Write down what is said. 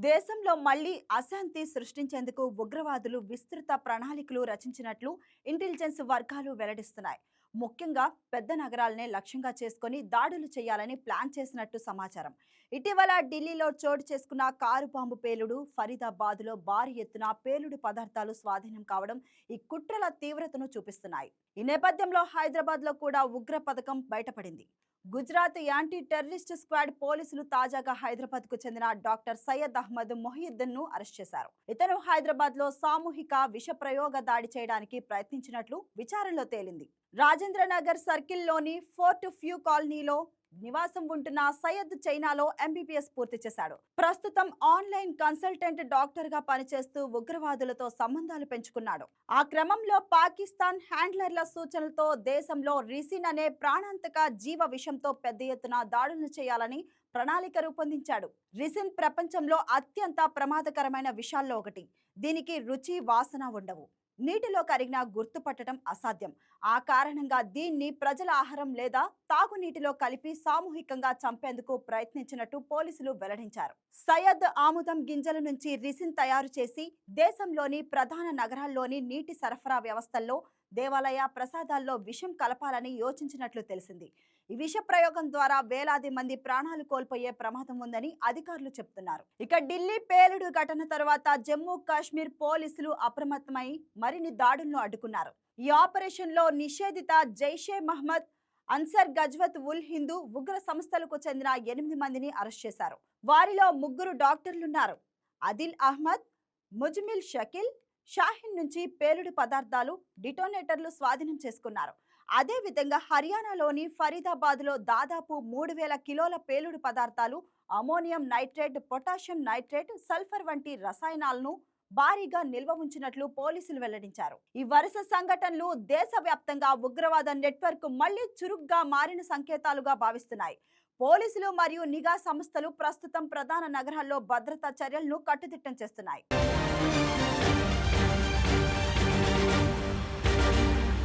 దేశంలో మళ్ళీ అశాంతి సృష్టించేందుకు ఉగ్రవాదులు విస్తృత ప్రణాళికలు రచించినట్లు ఇంటెలిజెన్స్ వర్గాలు వెల్లడిస్తున్నాయి. ముఖ్యంగా పెద్ద నగరాలనే లక్ష్యంగా చేసుకుని దాడులు చేయాలని ప్లాన్ చేసినట్టు సమాచారం. ఇటీవల ఢిల్లీలో చోటు చేసుకున్న కారు బాంబు పేలుడు ఫరీదాబాద్లో భారీ ఎత్తున పేలుడు పదార్థాలు స్వాధీనం కావడం ఈ కుట్రల తీవ్రతను చూపిస్తున్నాయి. ఈ నేపథ్యంలో హైదరాబాద్లో కూడా ఉగ్ర పథకం బయటపడింది. గుజరాత్ యాంటీ టెర్రరిస్ట్ స్క్వాడ్ పోలీసులు తాజాగా హైదరాబాద్కు చెందిన డాక్టర్ సయ్యద్ అహ్మద్ మొహియుద్దీన్ను అరెస్ట్ చేశారు. ఇతను హైదరాబాద్లో సామూహిక విష ప్రయోగ దాడి చేయడానికి ప్రయత్నించినట్లు విచారణలో తేలింది. రాజేంద్రనగర్ సర్కిల్లోని ఫోర్ట్ ఫ్యూ కాలనీలో నివాసం ఉంటున్న సయ్యద్ చైనాలో ఎంబీబీఎస్ పూర్తి చేశాడు. ప్రస్తుతం ఆన్లైన్ కన్సల్టెంట్ డాక్టర్గా పనిచేస్తూ ఉగ్రవాదులతో సంబంధాలు పెంచుకున్నాడు. ఆ క్రమంలో పాకిస్తాన్ హ్యాండ్లర్ల సూచనలతో దేశంలో రిసిన్ అనే ప్రాణాంతక జీవ విషంతో పెద్ద ఎత్తున దాడులు చేయాలని ప్రణాళిక రూపొందించాడు. రిసిన్ ప్రపంచంలో అత్యంత ప్రమాదకరమైన విషయాల్లో ఒకటి. దీనికి రుచి వాసన ఉండవు. నీటిలో కరిగిన గుర్తుపట్టడం అసాధ్యం. ఆ కారణంగా దీన్ని ప్రజల ఆహారం లేదా తాగునీటిలో కలిపి సామూహికంగా చంపేందుకు ప్రయత్నించినట్టు పోలీసులు వెల్లడించారు. సయ్యద్ ఆముదం గింజల నుంచి రిసిన్ తయారు చేసి దేశంలోని ప్రధాన నగరాల్లోని నీటి సరఫరా వ్యవస్థల్లో దేవాలయ ప్రసాదాల్లో విషం కలపాలని యోచించినట్లు తెలిసింది. ఈ విష ప్రయోగం ద్వారా వేలాది మంది ప్రాణాలు కోల్పోయే ప్రమాదం ఉందని అధికారులు చెప్తున్నారు. ఇక ఢిల్లీ పేలుడు ఘటన తర్వాత జమ్మూ కాశ్మీర్ పోలీసులు అప్రమత్తమై మరిన్ని దాడులను అడ్డుకున్నారు. ఈ ఆపరేషన్లో నిషేధిత జైషే మహ్మద్ అన్సర్ గజ్వత్ ఉల్ హిందూ ఉగ్ర సంస్థలకు చెందిన ఎనిమిది మందిని అరెస్ట్ చేశారు. వారిలో ముగ్గురు డాక్టర్లున్నారు. అదిల్ అహ్మద్ ముజ్మిల్ షకిల్ షాహిన్ నుంచి పేలుడు పదార్థాలు డిటోనేటర్లు స్వాధీనం చేసుకున్నారు. అదేవిధంగా హర్యానాలోని ఫరీదాబాద్లో దాదాపు మూడు వేల కిలోల పేలుడు పదార్థాలు ammonium nitrate potassium nitrate sulphur వంటి రసాయనాలను భారీగా నిల్వ ఉంచినట్లు పోలీసులు వెల్లడించారు. ఈ వరుస సంఘటనలు దేశవ్యాప్తంగా ఉగ్రవాద నెట్వర్క్ మళ్ళీ చురుగ్గా మారిన సంకేతాలుగా భావిస్తున్నాయి. పోలీసులు మరియు నిఘా సంస్థలు ప్రస్తుతం ప్రధాన నగరాల్లో భద్రతా చర్యలను కట్టుదిట్టం చేస్తున్నాయి.